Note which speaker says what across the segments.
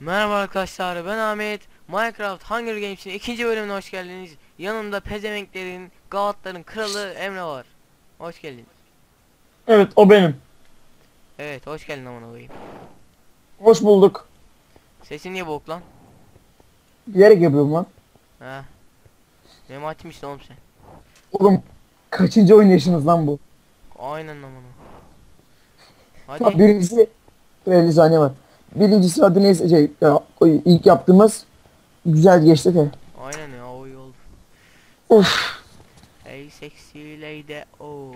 Speaker 1: Merhaba arkadaşlar ben Ahmet Minecraft Hunger Games'in ikinci bölümüne hoş geldiniz Yanımda pezevenklerin Galatların kralı Emre var Hoş geldin
Speaker 2: Evet o benim.
Speaker 1: Evet hoş geldin aman koyayım
Speaker 2: Hoş bulduk.
Speaker 1: Sesin niye boğuk lan
Speaker 2: Bilerek yapıyorum lan.
Speaker 1: Ha Memati misin oğlum sen
Speaker 2: Oğlum kaçıncı oynayışınız lan bu?
Speaker 1: Aynen aman
Speaker 2: Bak
Speaker 1: Hadi
Speaker 2: birincisi 50 saniye var. Birincisi adı neyse şey ya, o ilk yaptığımız güzel geçti de.
Speaker 1: Aynen ya o iyi oldu
Speaker 2: Of.
Speaker 1: Hey sexy lady oh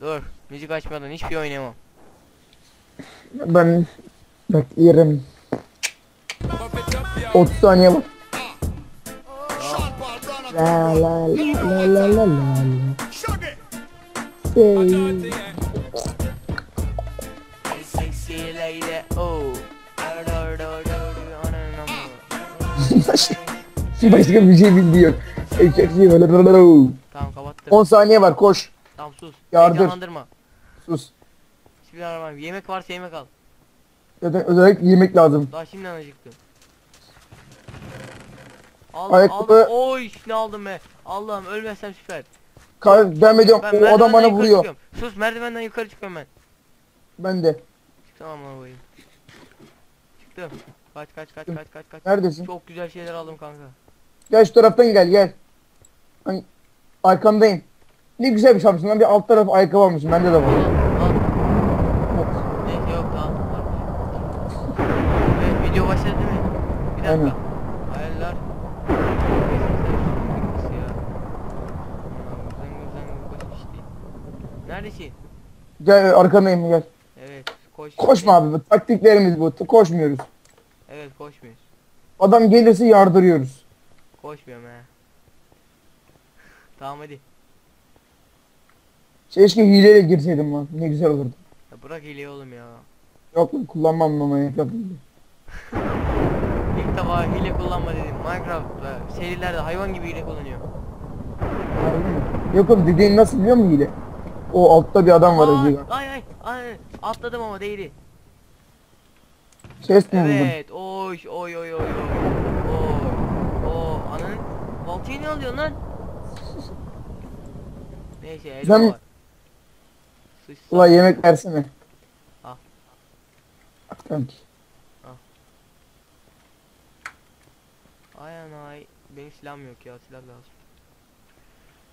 Speaker 1: Dur müzik açmadan hiçbir oynayamam
Speaker 2: Ben bekleyelim. 30 saniye var. La la la la la la la. Hey
Speaker 1: aman.
Speaker 2: Başka bir şey bilmiyor. Eşek şey böyle.
Speaker 1: Tamam kapattım
Speaker 2: 10 saniye var koş.
Speaker 1: Tamam sus
Speaker 2: Yardır.
Speaker 1: Heyecanlandırma
Speaker 2: Sus.
Speaker 1: Bismillahirrahmanirrahim. Yemek varsa yemek al.
Speaker 2: Zaten özellikle yemek lazım.
Speaker 1: Daha şimdiden acıktım. Aldım
Speaker 2: Ayakkabı-
Speaker 1: aldım. Oy ne aldım be. Allah'ım ölmezsem süper.
Speaker 2: Ka ben ediyorum.
Speaker 1: Ben
Speaker 2: O adam bana vuruyor.
Speaker 1: çıkıyorum. Sus merdivenden yukarı çıkıyorum ben.
Speaker 2: Ben de.
Speaker 1: Tamam lan koyayım. Çıktım. Kaç kaç kaç kaç kaç kaç.
Speaker 2: Neredesin?
Speaker 1: Çok güzel şeyler aldım kanka.
Speaker 2: Gel şu taraftan gel gel. Ben arkandayım. Ne güzel bir şapsın lan bir alt taraf ayakkabı almışım bende de var.
Speaker 1: Neyse yok daha. Evet video başladı değil mi? Bir dakika.
Speaker 2: Aynen.
Speaker 1: Hayaller. Neredesin?
Speaker 2: Gel arkandayım gel.
Speaker 1: Evet koş.
Speaker 2: Koşma abi bu taktiklerimiz bu. Koşmuyoruz.
Speaker 1: Evet koşmuyoruz.
Speaker 2: Adam gelirse yardırıyoruz.
Speaker 1: Koşmuyorum he. Tamam hadi.
Speaker 2: Keşke hileyle girseydim lan. Ne güzel olurdu.
Speaker 1: Ya bırak hileyi oğlum ya.
Speaker 2: Yok lan kullanmam ama yapayım.
Speaker 1: İlk defa hile kullanma dedim. Minecraft'ta serilerde hayvan gibi hile kullanıyor.
Speaker 2: Yok oğlum dediğin nasıl biliyor musun hile? O altta bir adam var. Acı.
Speaker 1: ay ay ay atladım ama değdi.
Speaker 2: Chest mi?
Speaker 1: Evet oy oy oy oy oy. O ananın baltayı ne alıyorsun lan? Neyse elma
Speaker 2: Sen-
Speaker 1: var. Sıçsa.
Speaker 2: Ulan yemek versene.
Speaker 1: Al.
Speaker 2: At kanki.
Speaker 1: Ay anay. Benim silahım yok ya silah lazım.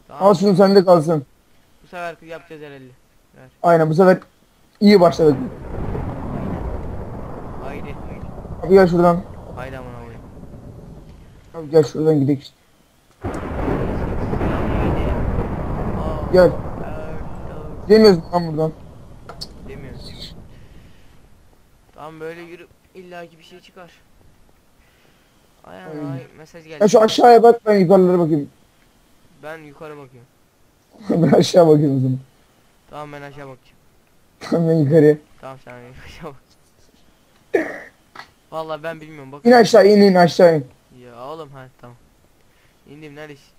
Speaker 2: Al
Speaker 1: Tamam
Speaker 2: şunu sende kalsın.
Speaker 1: bu sefer yapacağız herhalde.
Speaker 2: Aynen bu sefer iyi başladık. Abi gel şuradan.
Speaker 1: Haydi aman abi.
Speaker 2: Abi gel şuradan gidelim. Gel. Demiyoruz lan buradan.
Speaker 1: Demiyoruz. Tam böyle yürüp illaki bir şey çıkar. Ay anay mesaj geldi.
Speaker 2: Ya şu aşağıya bak ben yukarılara bakayım.
Speaker 1: Ben yukarı bakıyorum.
Speaker 2: ben aşağı bakıyorum o zaman.
Speaker 1: Tamam ben aşağı bakacağım.
Speaker 2: ben yukarıya.
Speaker 1: Tamam sen aşağı bak. Vallahi ben bilmiyorum bak.
Speaker 2: İn aşağı in in aşağı in.
Speaker 1: Ya oğlum ha tamam. İndim neredesin?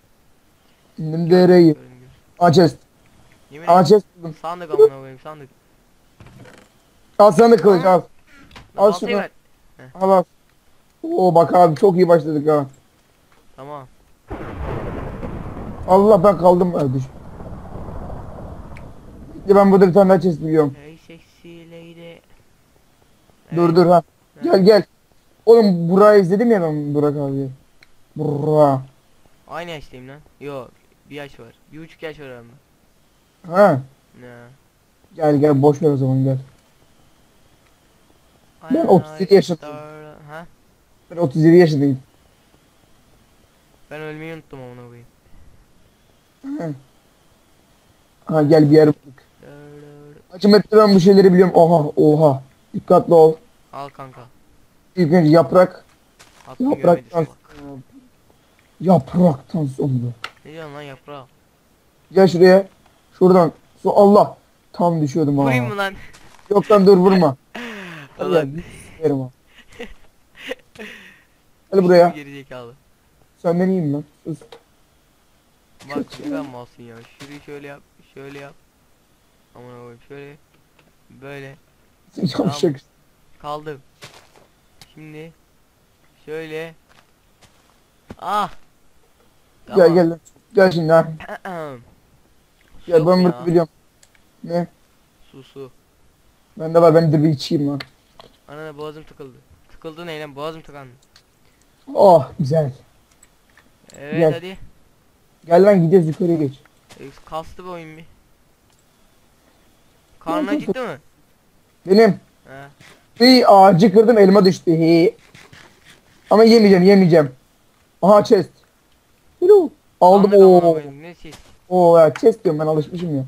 Speaker 2: İndim. Aa chest.
Speaker 1: Yemin
Speaker 2: buldum.
Speaker 1: Sandık amına koyayım sandık.
Speaker 2: Al sana da kılıç al. Al şunu. Al al. Oo bak abi çok iyi başladık ha.
Speaker 1: Tamam.
Speaker 2: Allah ben kaldım. De Ben burada bir tane daha chest biliyorum. Dur dur ha. Gel gel. Oğlum Burak'ı izledim ya ben Burak abi. Burak.
Speaker 1: Aynı yaştayım lan. Yok. Bir yaş var. Bir buçuk yaş var aramda.
Speaker 2: Ha.
Speaker 1: Ne?
Speaker 2: Gel gel boş ver o zaman gel. Ben
Speaker 1: Ay,
Speaker 2: 37
Speaker 1: ay,
Speaker 2: yaşındayım.
Speaker 1: Ha?
Speaker 2: Ben 37 yaşındayım.
Speaker 1: Ben ölmeyi unuttum amına koyayım.
Speaker 2: Ha gel bir yer bulduk. Açım etti ben bu şeyleri biliyorum. Oha oha. Dikkatli ol.
Speaker 1: Al kanka.
Speaker 2: İlk önce yaprak.
Speaker 1: Görmedi
Speaker 2: Yapraktan. Yapraktan sonra.
Speaker 1: Ne diyorsun lan yaprağı?
Speaker 2: Gel şuraya. Şuradan. Su Allah. Tam düşüyordum ha.
Speaker 1: Vurayım mı lan?
Speaker 2: Yok lan dur vurma.
Speaker 1: Ulan.
Speaker 2: gel. Yerim ha. Gel buraya.
Speaker 1: Gerizekalı.
Speaker 2: Senden iyiyim lan. Sus.
Speaker 1: Bak şuradan mı alsın ya? Şurayı şöyle yap. Şöyle yap. Aman koyayım şöyle. Böyle.
Speaker 2: Yavşak.
Speaker 1: Kaldım. Şimdi Şöyle. Ah.
Speaker 2: Gel gel. lan. Gel şimdi ha. Gel ben bunu biliyorum. Ne?
Speaker 1: Su su.
Speaker 2: Bende var ben de bir içeyim lan.
Speaker 1: Anana boğazım tıkıldı. Tıkıldı ne lan boğazım tıkandı.
Speaker 2: Oh güzel.
Speaker 1: Evet
Speaker 2: Gel.
Speaker 1: hadi.
Speaker 2: Gel lan gidiyoruz yukarıya geç.
Speaker 1: E, Kastı bu oyun bir. Karnın acıktı mı?
Speaker 2: Benim.
Speaker 1: He.
Speaker 2: Bir ağacı kırdım elma düştü. He. Ama yemeyeceğim yemeyeceğim. Aha chest. Hello. Aldım
Speaker 1: amına
Speaker 2: o.
Speaker 1: koyayım, Ne çeşit?
Speaker 2: O ya chest diyorum ben alışmışım ya.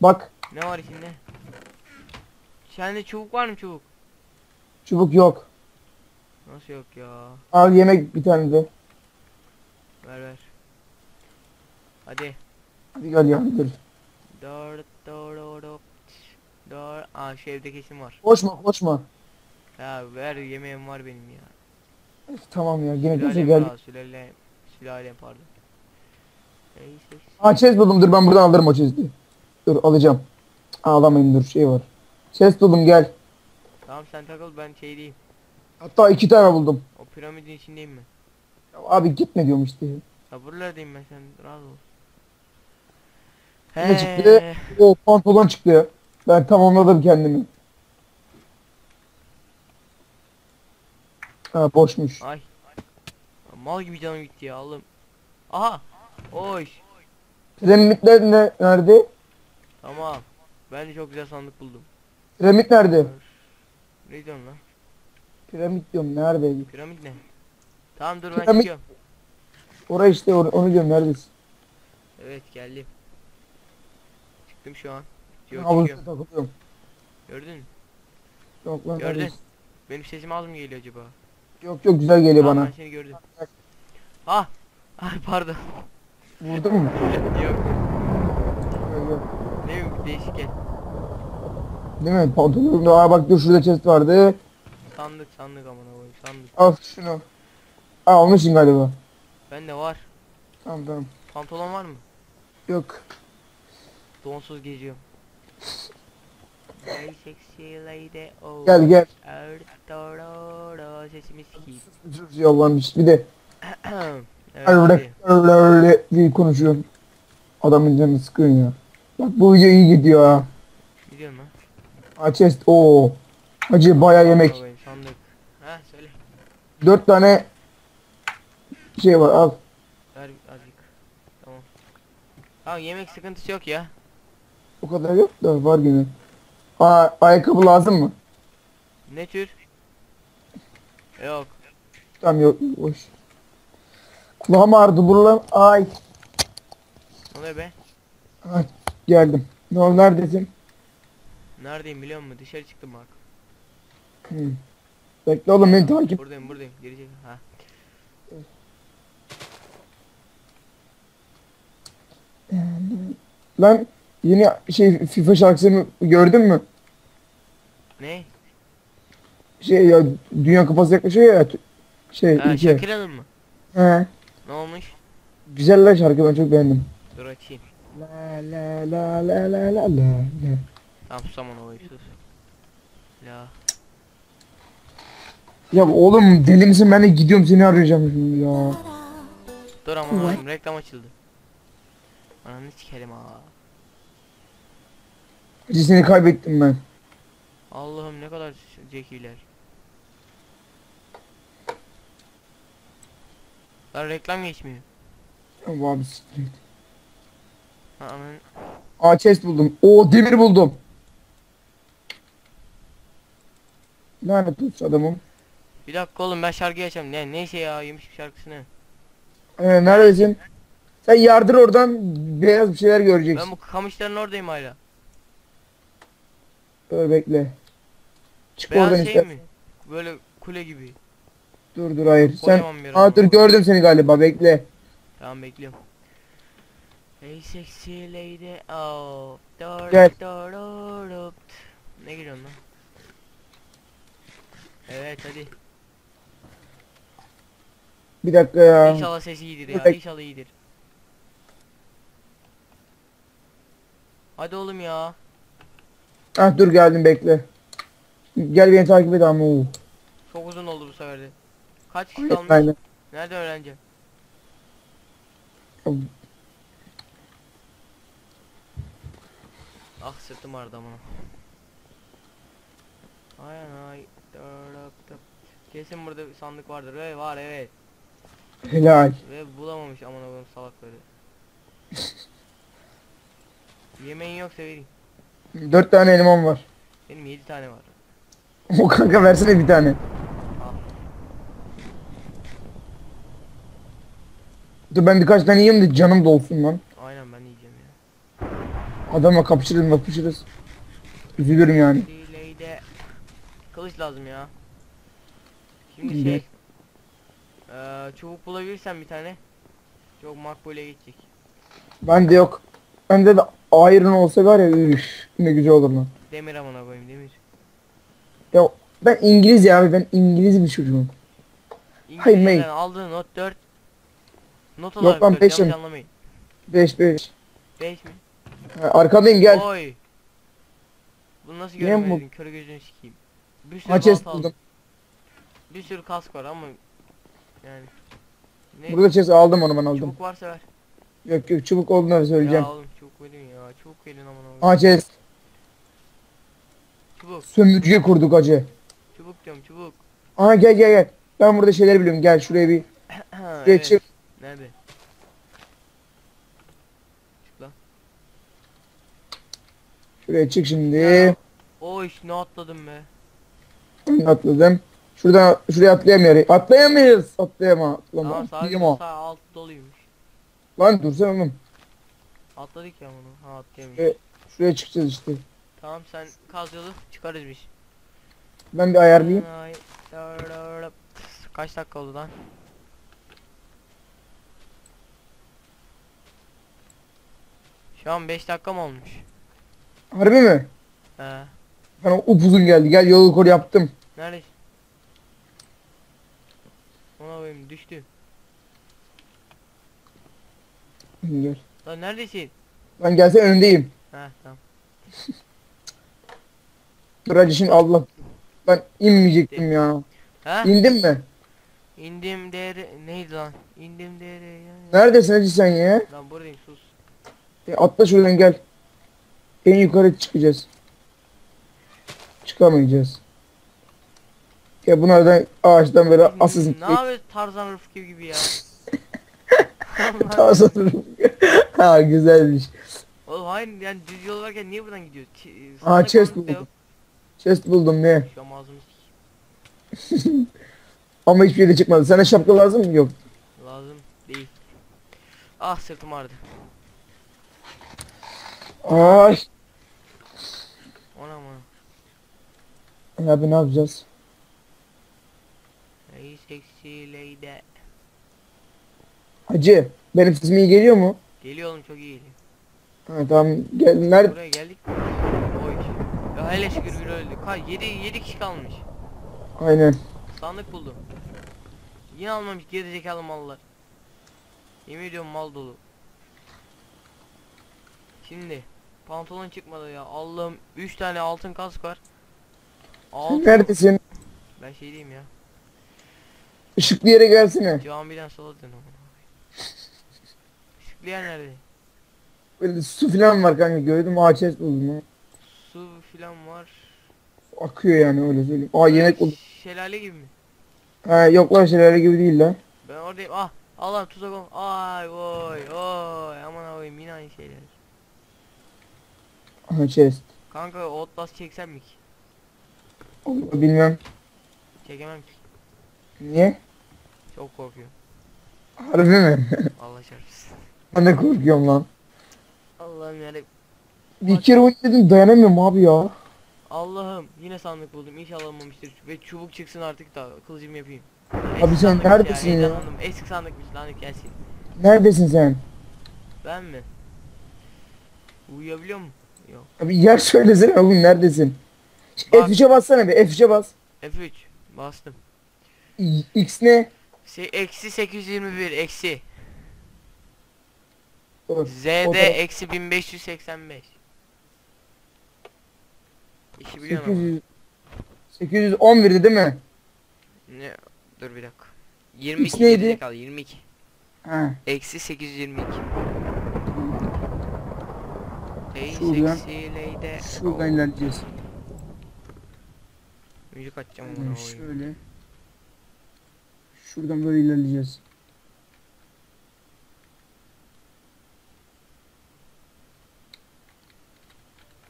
Speaker 2: Bak
Speaker 1: Ne var içinde? Sende çubuk var mı çubuk?
Speaker 2: çubuk yok.
Speaker 1: Nasıl yok ya?
Speaker 2: Al yemek bir tane de.
Speaker 1: Ver ver. Hadi.
Speaker 2: Hadi gel ya dur.
Speaker 1: Dört dört dört dört. Aa şu evde kesin var.
Speaker 2: Koşma koşma.
Speaker 1: Ya ver yemeğim var benim ya.
Speaker 2: Tamam ya yine kimse
Speaker 1: Sülalem
Speaker 2: geldi.
Speaker 1: sülalem. Sülalem pardon. Neyse.
Speaker 2: Aa chest buldum dur ben buradan alırım o chest'i. Dur alacağım. Aa, alamayayım dur şey var. Chest buldum gel.
Speaker 1: Tamam sen takıl ben şey diyeyim.
Speaker 2: Hatta iki tane buldum.
Speaker 1: O piramidin içindeyim ben.
Speaker 2: Ya abi gitme diyorum işte.
Speaker 1: Ya buralardayım ben sen rahat ol.
Speaker 2: Ne çıktı? O pantolon çıktı. Ben tamamladım kendimi. Ha boşmuş.
Speaker 1: Ay. Mal gibi canım gitti ya Allah'ım. Aha. Oy.
Speaker 2: Piramitler ne, nerede?
Speaker 1: Tamam. Ben de çok güzel sandık buldum.
Speaker 2: Piramit nerede?
Speaker 1: Ne diyorsun lan?
Speaker 2: Piramit diyorum neredeydi?
Speaker 1: Piramit ne? Tamam dur ben
Speaker 2: Piramit-
Speaker 1: çıkıyorum.
Speaker 2: Orası işte onu, onu diyorum neredesin?
Speaker 1: Evet geldim. Çıktım şu an. Yok
Speaker 2: Havuzda
Speaker 1: çıkıyorum.
Speaker 2: takılıyorum.
Speaker 1: Gördün mü?
Speaker 2: Yok lan
Speaker 1: Gördün.
Speaker 2: neredesin?
Speaker 1: Benim sesim az mı geliyor acaba?
Speaker 2: Yok yok güzel geliyor
Speaker 1: Tamam,
Speaker 2: bana.
Speaker 1: Ben seni gördüm. Ah. Ay pardon.
Speaker 2: Vurdun mu?
Speaker 1: Yok.
Speaker 2: Yok, yok.
Speaker 1: Ne bileyim değişik gel.
Speaker 2: Değil mi? Pantolonumda aa bak dur şurada chest vardı.
Speaker 1: Sandık sandık amına koyayım sandık.
Speaker 2: Al şunu. Aa almışsın galiba.
Speaker 1: Bende var.
Speaker 2: Tamam tamam.
Speaker 1: Pantolon var mı?
Speaker 2: Yok.
Speaker 1: Donsuz geziyorum. Hey sexy lady oh.
Speaker 2: Gel gel.
Speaker 1: Er, do, do, do, Sesimi sikeyim.
Speaker 2: Yollanmış. Bir de öyle diye konuşuyorum. Adamın canını sıkıyorsun ya. Bak bu video iyi gidiyor ha.
Speaker 1: Gidiyorum lan.
Speaker 2: Aa chest o. Hacı baya yemek.
Speaker 1: Amına koyayım, Sandık. Ha söyle.
Speaker 2: Dört tane şey var al.
Speaker 1: Ver azıcık. Tamam. Tamam yemek sıkıntısı yok ya.
Speaker 2: O kadar yok da var gene. Aa ayakkabı lazım mı?
Speaker 1: Ne tür? Yok.
Speaker 2: Tamam yok boş. Kulağım ağrıdı buralar. Ay.
Speaker 1: Ne oluyor be?
Speaker 2: Ay, geldim. Ne oldu neredesin?
Speaker 1: Neredeyim biliyor musun? Dışarı çıktım bak.
Speaker 2: Hı. Bekle oğlum beni takip.
Speaker 1: Buradayım buradayım. Çekil. Ha.
Speaker 2: Lan yeni şey FIFA şarkısını gördün mü?
Speaker 1: Ne?
Speaker 2: Şey ya Dünya Kupası yaklaşıyor ya. Şey
Speaker 1: Ha
Speaker 2: ülke.
Speaker 1: Shakira'nın mı?
Speaker 2: He.
Speaker 1: Ne olmuş?
Speaker 2: Güzel lan şarkı ben çok beğendim.
Speaker 1: Dur açayım.
Speaker 2: La la la la la la la la.
Speaker 1: Tamam sus aman olayım sus. Ya.
Speaker 2: Ya oğlum deli misin ben de gidiyorum seni arayacağım şimdi ya.
Speaker 1: Dur olayım reklam açıldı. Ananı sikerim ha.
Speaker 2: Seni kaybettim ben.
Speaker 1: Allah'ım ne kadar zekiler. Lan reklam geçmiyor.
Speaker 2: Ama abi siktir et.
Speaker 1: Ha.
Speaker 2: Aa chest buldum. Oo demir buldum. Lanet olsun adamım.
Speaker 1: Bir dakika oğlum ben şarkı açacağım. Ne neyse ya yemiş bir şarkısını.
Speaker 2: Ee, neredesin? Sen yardır oradan beyaz bir şeyler göreceksin.
Speaker 1: Ben bu kamışların oradayım hala.
Speaker 2: Dur bekle. Çık
Speaker 1: Beyaz
Speaker 2: oradan
Speaker 1: şey
Speaker 2: işte.
Speaker 1: mi? Böyle kule gibi.
Speaker 2: Dur dur hayır. Sen
Speaker 1: Kocaman bir
Speaker 2: Aa
Speaker 1: adam
Speaker 2: dur
Speaker 1: var.
Speaker 2: gördüm seni galiba bekle.
Speaker 1: Tamam bekliyorum. Hey sexy lady oh. Dur,
Speaker 2: Gel.
Speaker 1: dur, dur, dur. Ne geliyorsun lan? Evet hadi.
Speaker 2: Bir dakika ya.
Speaker 1: İnşallah sesi iyidir ya. İnşallah iyidir. Hadi oğlum ya.
Speaker 2: Ah dur geldim bekle. Gel beni takip et ama.
Speaker 1: Çok uzun oldu bu sefer de. Kaç kişi kalmış?
Speaker 2: aynen.
Speaker 1: Nerede öğreneceğim? Ah sırtım ağrıdı ama. Aynen ay. Kesin burada bir sandık vardır. Ve var evet.
Speaker 2: Helal.
Speaker 1: Ve bulamamış aman Allah'ım salakları. Yemeğin yoksa vereyim.
Speaker 2: Dört tane elmam var.
Speaker 1: Benim 7 tane var.
Speaker 2: O kanka versene bir tane.
Speaker 1: Al.
Speaker 2: Dur ben birkaç tane yiyeyim de canım dolsun lan.
Speaker 1: Aynen ben yiyeceğim ya.
Speaker 2: Adamla kapışırız kapışırız. Üzülürüm yani.
Speaker 1: Dileyde kılıç lazım ya. Şimdi
Speaker 2: Ne?
Speaker 1: şey eee çubuk bulabilirsen bir tane çok makbule geçecek.
Speaker 2: Bende yok. Bende de iron olsa var ya üf, ne güzel olur lan.
Speaker 1: Demir amına koyayım demir.
Speaker 2: Ya ben İngiliz ya abi ben İngiliz bir çocuğum. Hayır,
Speaker 1: İngilizceden
Speaker 2: mate.
Speaker 1: aldığın not 4 Not
Speaker 2: Yok
Speaker 1: olarak
Speaker 2: lan,
Speaker 1: dört,
Speaker 2: beşim.
Speaker 1: yanlış anlamayın.
Speaker 2: 5 5.
Speaker 1: 5 mi?
Speaker 2: Arkadayım gel.
Speaker 1: Oy. Bunu nasıl
Speaker 2: Niye bu-
Speaker 1: görmedin? Kör gözünü sikeyim. Bir sürü balta aldım.
Speaker 2: buldum.
Speaker 1: Bir sürü kask var ama yani. Ne?
Speaker 2: Burada chest aldım onu ben aldım.
Speaker 1: Çubuk varsa ver.
Speaker 2: Yok yok çubuk olduğunu söyleyeceğim.
Speaker 1: Ya oğlum çubuk verin ya. Çubuk verin aman
Speaker 2: chest.
Speaker 1: Çubuk.
Speaker 2: Sömürücüye kurduk acı.
Speaker 1: Çubuk diyorum çubuk.
Speaker 2: Aha gel gel gel. Ben burada şeyler biliyorum. Gel şuraya bir. Şuraya
Speaker 1: evet.
Speaker 2: çık.
Speaker 1: Nerede? Çık lan.
Speaker 2: Şuraya çık şimdi.
Speaker 1: Ya. Oy ne atladım be.
Speaker 2: Ben atladım. Şuradan şuraya atlayamıyoruz. Atlayamayız. Atlayama. Atlama.
Speaker 1: Tamam
Speaker 2: Atlayama.
Speaker 1: sağ alt doluymuş.
Speaker 2: Lan dursana oğlum.
Speaker 1: Atladık ya bunu. Ha atlayamış.
Speaker 2: Evet. Şuraya çıkacağız işte.
Speaker 1: Tamam sen kaz yolu çıkarız biz.
Speaker 2: Ben bir ayarlayayım.
Speaker 1: Kaç dakika oldu lan? Şu an 5 dakika mı olmuş?
Speaker 2: Harbi mi?
Speaker 1: He.
Speaker 2: Bana upuzun geldi. Gel yolu kor yaptım.
Speaker 1: Neredesin? Ona koyayım düştü.
Speaker 2: Gel.
Speaker 1: Lan neredesin?
Speaker 2: Ben gelse önündeyim.
Speaker 1: He tamam.
Speaker 2: Dur şimdi Allah. Ben inmeyecektim ya.
Speaker 1: He?
Speaker 2: İndin mi?
Speaker 1: İndim dere neydi lan? İndim dere ya.
Speaker 2: Neredesin hacı sen ya?
Speaker 1: Lan buradayım sus.
Speaker 2: E, atla şuradan gel. En yukarı çıkacağız. Çıkamayacağız. Ya bunlardan ağaçtan böyle asılsın.
Speaker 1: Ne yapıyorsun Tarzan Rıfkı gibi ya?
Speaker 2: Tarzan. Ha güzelmiş.
Speaker 1: Oğlum hayır yani düz yol varken niye buradan gidiyoruz? Ç-
Speaker 2: Aa
Speaker 1: sandık
Speaker 2: chest buldum.
Speaker 1: yok.
Speaker 2: Chest buldum ne?
Speaker 1: Şu an ağzımı sikeyim.
Speaker 2: Ama hiçbir yere çıkmadı. Sana şapka lazım mı? Yok.
Speaker 1: Lazım değil. Ah sırtım ağrıdı.
Speaker 2: Ay.
Speaker 1: Ona mı?
Speaker 2: Abi ne yapacağız?
Speaker 1: Ey seksi lady.
Speaker 2: Hacı benim sesim iyi geliyor mu?
Speaker 1: Geliyor oğlum çok iyi geliyor.
Speaker 2: Ha tamam. Gel. Nerede?
Speaker 1: Buraya geldik? Oy. Ya hele şükür bir öldü. Kay 7 7 kişi kalmış.
Speaker 2: Aynen.
Speaker 1: Sandık buldum. Yine almamış geri zekalı mallar. Yemin ediyorum mal dolu. Şimdi pantolon çıkmadı ya. Allah'ım 3 tane altın kask var. Altın.
Speaker 2: Neredesin?
Speaker 1: Ben şey diyeyim ya.
Speaker 2: Işıklı yere gelsene.
Speaker 1: Camiden sola dön ama. Yer nerede?
Speaker 2: Böyle su falan var kanka gördüm. Chest buldum. ha.
Speaker 1: Su filan var.
Speaker 2: Akıyor yani öyle söyleyeyim. Aa yemek buldum.
Speaker 1: Şelale gibi mi?
Speaker 2: Ha yok lan şelale gibi değil lan.
Speaker 1: Ben oradayım. Ah Allah tuzak ol. Ay oy oy aman abi yine aynı şeyler.
Speaker 2: Aha chest.
Speaker 1: Kanka Outlast çeksem mi ki?
Speaker 2: Allah bilmem.
Speaker 1: Çekemem ki.
Speaker 2: Niye?
Speaker 1: Çok korkuyorum.
Speaker 2: Harbi mi?
Speaker 1: Allah çarpsın.
Speaker 2: Ben de korkuyorum lan.
Speaker 1: Allah'ım yani.
Speaker 2: Bir kere oynadım dayanamıyorum abi ya.
Speaker 1: Allah'ım yine sandık buldum. İnşallah olmamıştır. Ve çubuk çıksın artık da kılıcımı yapayım.
Speaker 2: Abi sen
Speaker 1: sandıkmış
Speaker 2: neredesin ya?
Speaker 1: heyecanlandım. Eski sandıkmış lanet gelsin.
Speaker 2: Neredesin sen?
Speaker 1: Ben mi? Uyuyabiliyor mu? Yok.
Speaker 2: Abi yer söylesene oğlum neredesin?
Speaker 1: Bak.
Speaker 2: F3'e bassana bir F3'e bas.
Speaker 1: F3 bastım.
Speaker 2: X ne?
Speaker 1: Se eksi 821 eksi. ZD eksi 1585. İşi biliyorum ama.
Speaker 2: 800 811'di değil mi?
Speaker 1: Ne? Dur bir dakika. 22
Speaker 2: neydi?
Speaker 1: geride kaldı 22.
Speaker 2: Ha.
Speaker 1: Eksi 822. Hey
Speaker 2: Şuradan-
Speaker 1: seksi lady.
Speaker 2: Şuradan ilerleyeceğiz.
Speaker 1: Müzik açacağım ona
Speaker 2: şöyle. Şuradan böyle ilerleyeceğiz.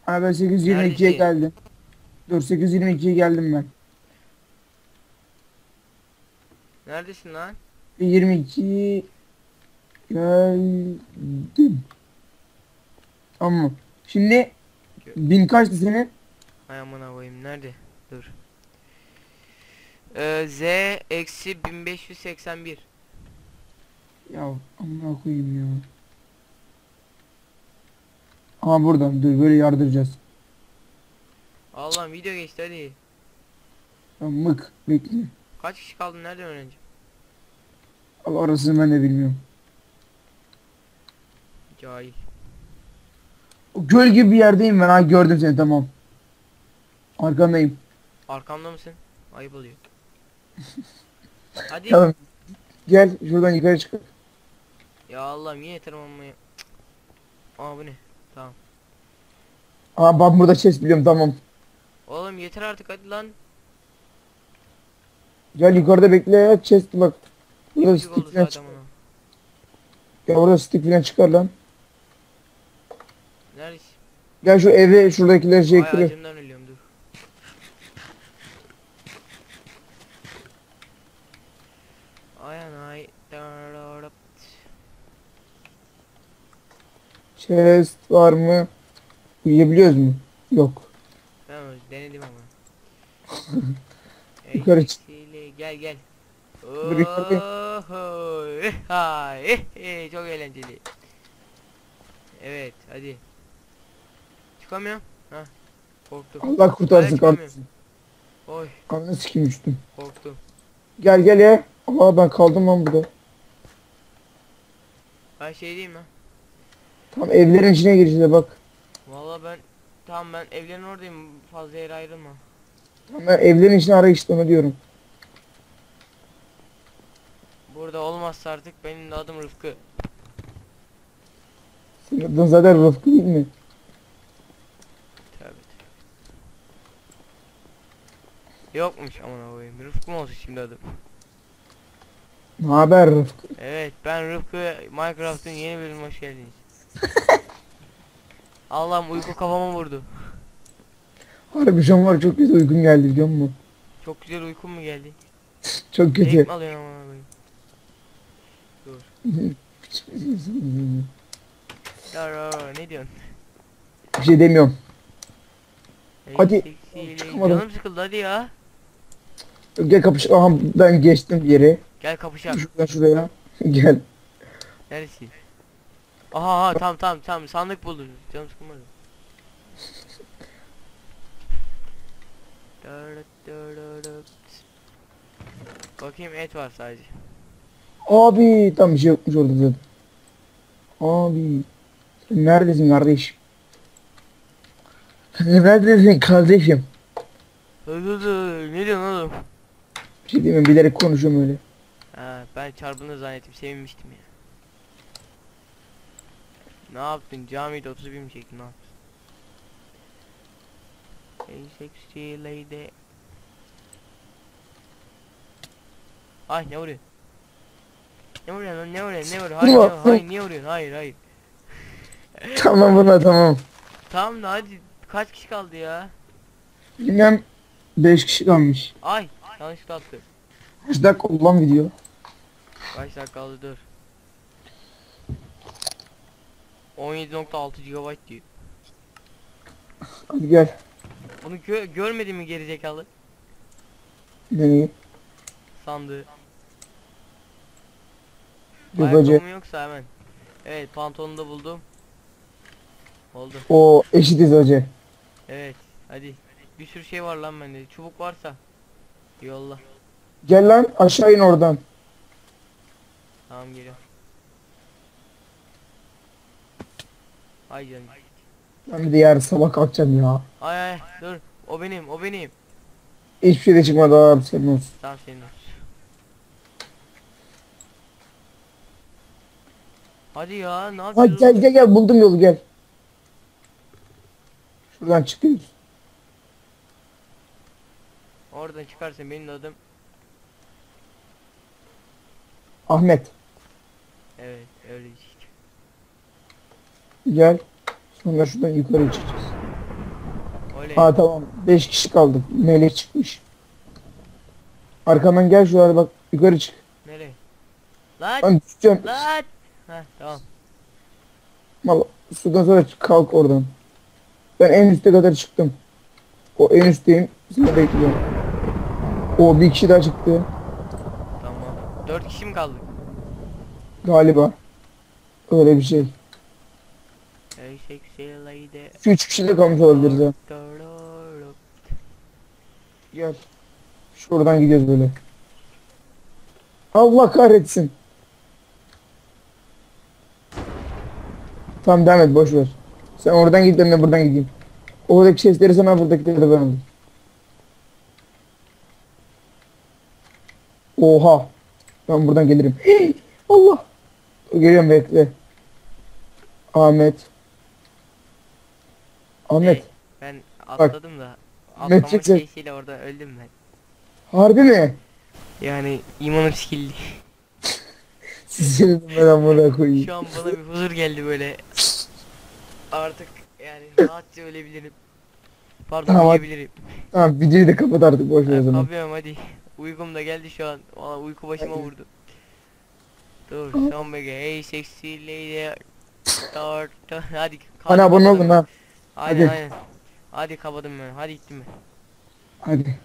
Speaker 2: Ha ben 822'ye
Speaker 1: Neredesin?
Speaker 2: geldim. Dur 822'ye geldim ben.
Speaker 1: Neredesin lan?
Speaker 2: 22 geldim. Tamam. Şimdi bin kaçtı senin?
Speaker 1: Hay amına koyayım nerede? Dur. Ee, Z eksi 1581.
Speaker 2: Ya amına koyayım ya. Ama buradan dur böyle yardıracağız.
Speaker 1: Allah'ım video geçti hadi.
Speaker 2: Ya mık bekle.
Speaker 1: Kaç kişi kaldı nereden öğreneceğim?
Speaker 2: Allah arasını ben de bilmiyorum.
Speaker 1: Cahil.
Speaker 2: O göl gibi bir yerdeyim ben ha gördüm seni tamam. Arkandayım.
Speaker 1: Arkamda mısın? Ayıp oluyor. Hadi.
Speaker 2: Tamam. Gel şuradan yukarı çık.
Speaker 1: Ya Allah'ım yine tırmanmaya. Aa bu ne? Tamam.
Speaker 2: Aa ben burada chest biliyorum tamam.
Speaker 1: Oğlum yeter artık hadi lan.
Speaker 2: Gel yukarıda bekle chest bak. Burada
Speaker 1: Yüzük
Speaker 2: stick
Speaker 1: oldu
Speaker 2: falan
Speaker 1: zaten
Speaker 2: çıkar.
Speaker 1: bana.
Speaker 2: Ya orada stick falan çıkar lan.
Speaker 1: Neredesin?
Speaker 2: Gel şu eve şuradakiler şey
Speaker 1: Ay
Speaker 2: kırı.
Speaker 1: acımdan ölüyorum dur. Ay anay. dararap.
Speaker 2: Chest var mı? Uyuyabiliyoruz mu? Yok.
Speaker 1: Öyle denedim ama.
Speaker 2: Yukarı çık.
Speaker 1: Gel gel. Oho, eh, ha, eh, eh, çok eğlenceli. Evet hadi. Çıkamıyorum. Ha. Korktum.
Speaker 2: Allah kurtarsın kardeşim.
Speaker 1: Oy
Speaker 2: Ananı sikeyim düştüm.
Speaker 1: korktum.
Speaker 2: Gel gel ya. Aa ben kaldım lan burada.
Speaker 1: Ben şey diyeyim mi?
Speaker 2: Tam evlerin içine girişte bak.
Speaker 1: Valla ben tamam ben evlerin oradayım fazla yere ayrılma.
Speaker 2: Tam ben evlerin içine ara işte onu diyorum.
Speaker 1: Burada olmazsa artık benim de adım Rıfkı.
Speaker 2: Senin adın zaten Rıfkı değil mi?
Speaker 1: Tövbe tövbe. Yokmuş aman koyayım. Rıfkı mı olsun şimdi adım?
Speaker 2: Ne haber Rıfkı?
Speaker 1: Evet ben Rıfkı Minecraft'ın yeni bölümüne hoş geldiniz. Allah'ım uyku kafama vurdu.
Speaker 2: Harbi şu an var çok kötü uykum geldi biliyor musun?
Speaker 1: Çok güzel uykum mu geldi?
Speaker 2: Çok kötü.
Speaker 1: mi alıyorsun aman koyayım? Dur. Ya, ya, ne diyorsun?
Speaker 2: Bir şey demiyorum. Hadi.
Speaker 1: Ey seksiyle-
Speaker 2: Çıkamadım.
Speaker 1: Canım sıkıldı hadi ya.
Speaker 2: Gel kapış. Aha ben geçtim bir yere.
Speaker 1: Gel kapışalım.
Speaker 2: Şuradan şuraya. Gel.
Speaker 1: Neresin? Aha tamam tamam tamam sandık buldum. Canım sıkılmadı. Bakayım et var sadece.
Speaker 2: Abi tam bir şey yokmuş orada zaten. Abi. Sen neredesin kardeşim? Sen neredesin kardeşim?
Speaker 1: Dur dur dur ne diyorsun oğlum?
Speaker 2: Bir şey demiyorum bilerek konuşuyorum öyle.
Speaker 1: Ha ben çarpını zannettim sevinmiştim ya. Ne yaptın camide 30 bin mi çektin ne yaptın? Hey sexy lady. Ay ne vuruyor? Ne vuruyor lan ne vuruyor ne vuruyor? Hayır, ne- hayır niye vuruyorsun? Hayır hayır.
Speaker 2: tamam buna tamam.
Speaker 1: Tamam da hadi kaç kişi kaldı ya?
Speaker 2: Bilmem 5 kişi kalmış.
Speaker 1: Ay yanlışlıkla attı.
Speaker 2: Kaç dakika oldu lan video?
Speaker 1: Kaç dakika kaldı dur. 17.6 GB diyor.
Speaker 2: Hadi gel.
Speaker 1: Bunu gö görmedin mi gerizekalı?
Speaker 2: Neyi?
Speaker 1: Sandığı. Ayakkabım yoksa hemen. Evet pantolonu da buldum. Oldu.
Speaker 2: O eşitiz hacı.
Speaker 1: Evet hadi. Bir sürü şey var lan bende. Çubuk varsa. Yolla.
Speaker 2: Gel lan aşağı in oradan.
Speaker 1: Tamam geliyorum. Ay canım.
Speaker 2: Ben bir diğer sabah kalkacağım ya.
Speaker 1: Ay ay dur. O benim o benim.
Speaker 2: Hiçbir şey de çıkmadı abi senin olsun.
Speaker 1: Tamam senin. Hadi ya ne
Speaker 2: Ha,
Speaker 1: yapıyorsun?
Speaker 2: gel gel gel buldum yolu gel. Şuradan çıkıyoruz.
Speaker 1: Oradan çıkarsın benim adım.
Speaker 2: Ahmet.
Speaker 1: Evet öyle bir şey
Speaker 2: gel. Sonra şuradan yukarı çıkacağız.
Speaker 1: Oley.
Speaker 2: Ha tamam 5 kişi kaldık. Melek çıkmış. Arkamdan gel şuraya bak yukarı çık.
Speaker 1: Nereye? Lan
Speaker 2: Ben düşeceğim.
Speaker 1: lan. Heh tamam.
Speaker 2: Mal, sudan sonra çık- kalk oradan. Ben en üste kadar çıktım. O en üstteyim. Seni bekliyorum. O bir kişi daha çıktı.
Speaker 1: Tamam. Dört kişi mi kaldık?
Speaker 2: Galiba. Öyle bir şey. Şu üç kişi de olabiliriz ha. Gel. Şuradan gidiyoruz böyle. Allah kahretsin. Tamam devam et boş ver. Sen oradan git ben de buradan gideyim. Oradaki sesleri sana buradakileri de ben alayım. Oha. Ben buradan gelirim. Allah. Geliyorum bekle. Ahmet. Ahmet.
Speaker 1: Ben atladım da.
Speaker 2: Ahmet
Speaker 1: Atlama şeysiyle orada öldüm ben.
Speaker 2: Harbi mi?
Speaker 1: Yani imanım sikildi.
Speaker 2: Sizin ben amına koyayım.
Speaker 1: Şu an bana bir huzur geldi böyle. Artık yani rahatça ölebilirim. Pardon
Speaker 2: Tamam, hadi.
Speaker 1: uyuyabilirim.
Speaker 2: Tamam videoyu da kapat artık boş ver o zaman.
Speaker 1: Kapıyorum hadi. Uykum da geldi şu an. Valla uyku başıma
Speaker 2: Hadi.
Speaker 1: vurdu. Dur son bege. Hey sexy lady. Start. Hadi.
Speaker 2: Hani abone olun ha.
Speaker 1: Hadi
Speaker 2: Hadi.
Speaker 1: Hadi kapadım ben. Hadi gittim ben.
Speaker 2: Hadi.